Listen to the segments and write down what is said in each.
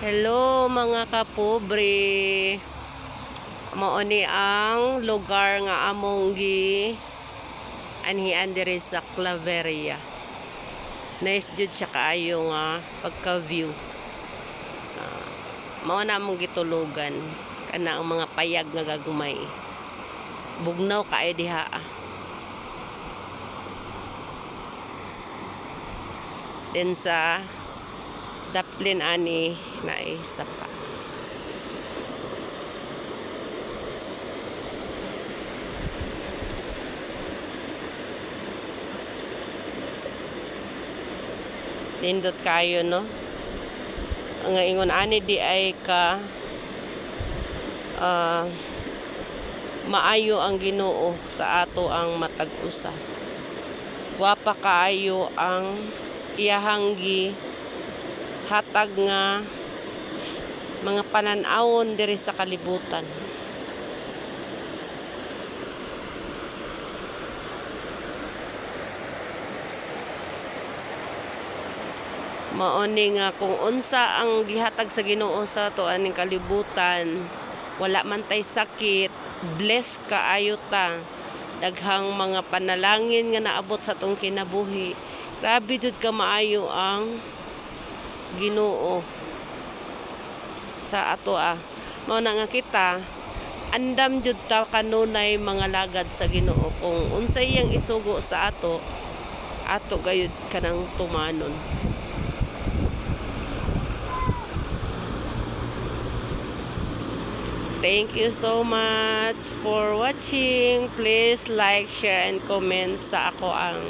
Hello mga kapobre. Mao ni ang lugar nga among gi anhian diri sa Claveria. Nice jud siya kaayo nga pagka-view. Ah, mao na among gitulugan kana ang mga payag nga gagmay. Bugnaw kaayo diha. ah. Then sa daplin ani na isa pa. Nindot kayo no. Ang ingon ani di ay ka ah, maayo ang Ginoo sa ato ang matag-usa. Wapa kaayo ang iyahanggi hatag nga mga pananawon diri sa kalibutan. Maoni nga kung unsa ang gihatag sa Ginoo sa to aning kalibutan, wala man tay sakit, bless kaayo ta. Daghang mga panalangin nga naabot sa tong kinabuhi. Grabe jud ka maayo ang Ginoo sa ato ah. Mao na nga kita andam jud ta kanunay mga lagad sa Ginoo kung unsay iyang isugo sa ato ato gayud kanang tumanon. Thank you so much for watching. Please like, share, and comment sa ako ang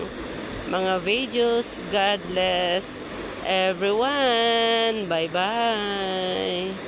mga videos. God bless everyone. Bye-bye.